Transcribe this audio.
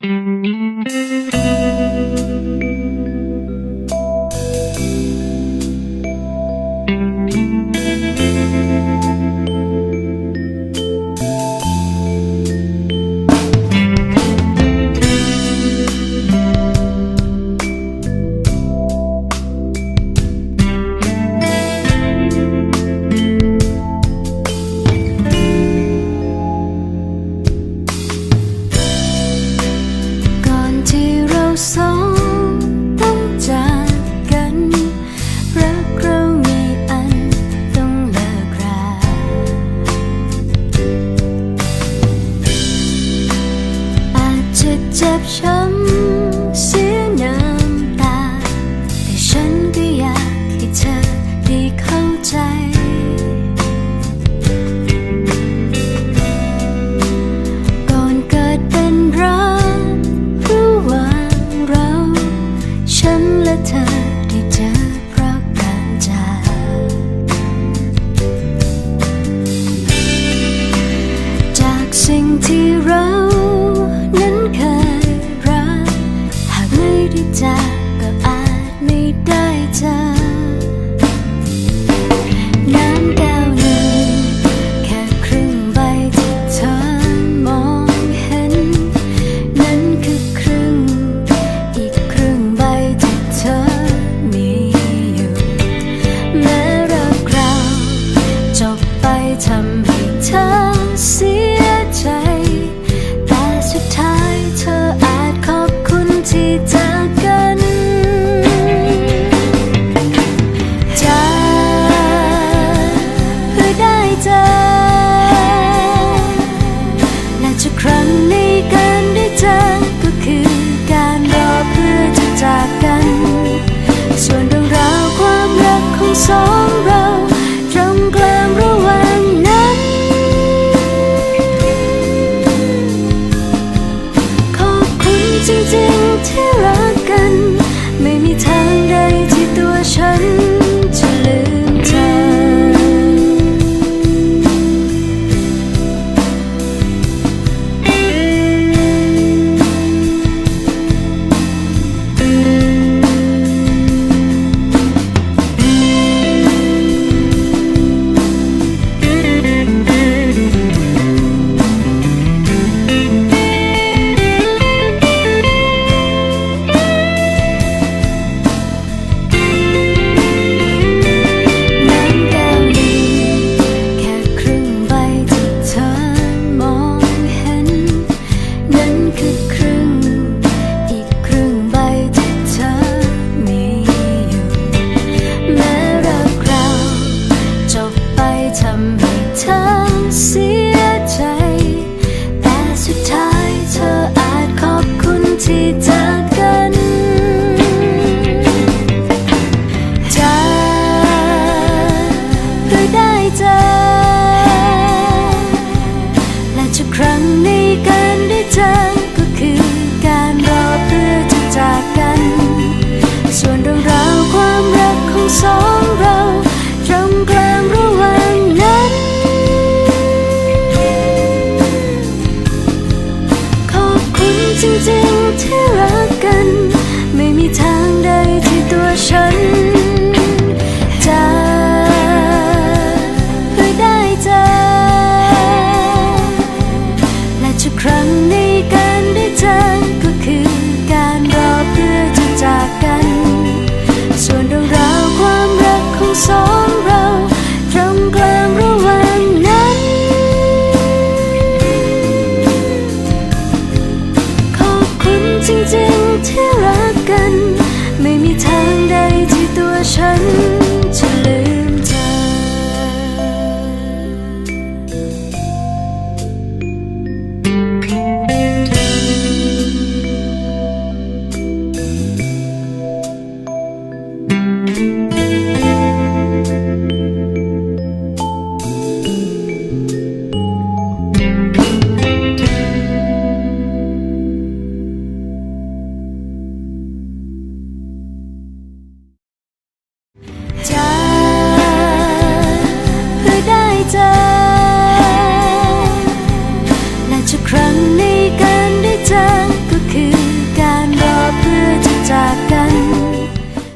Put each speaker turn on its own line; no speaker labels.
Música บช้ำเสียน้ำตา แต่ฉันก็อยากให้เธอได้เข้าใจ ก่อนเกิดเป็นรักระหว่งเรา ฉันและเธอได้เจอเพราะการจากจากสิ่งที่เรา see งในการได้เจอก็คือการรอเพื่อจะจาก